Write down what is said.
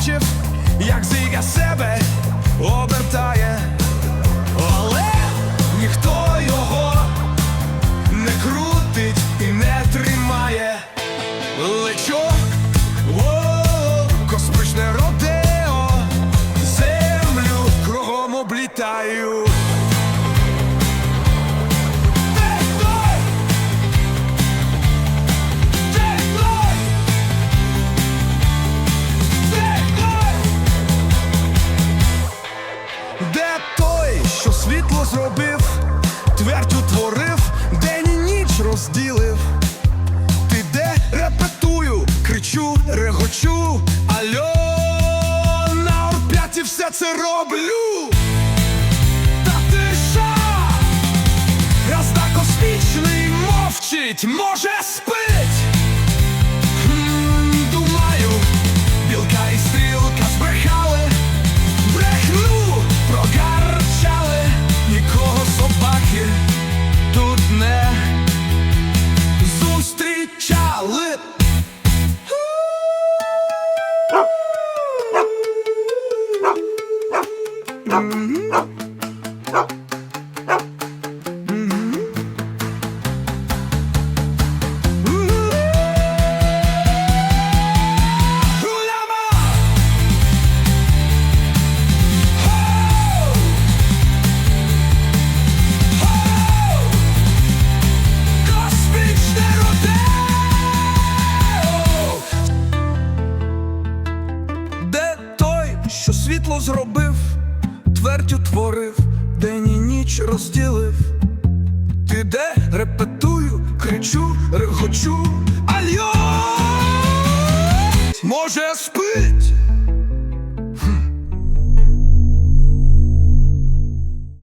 бачив, як зіга себе обертає. Де той, що світло зробив, твердь утворив, день і ніч розділив. Ти де репетую, кричу, регочу, альо на орп'яті все це роблю. Та тиша, раз космічний мовчить, може спить. Що світло зробив, твердь утворив, день і ніч розділив. Ти де репетую, кричу, регочу, альо! Може спить,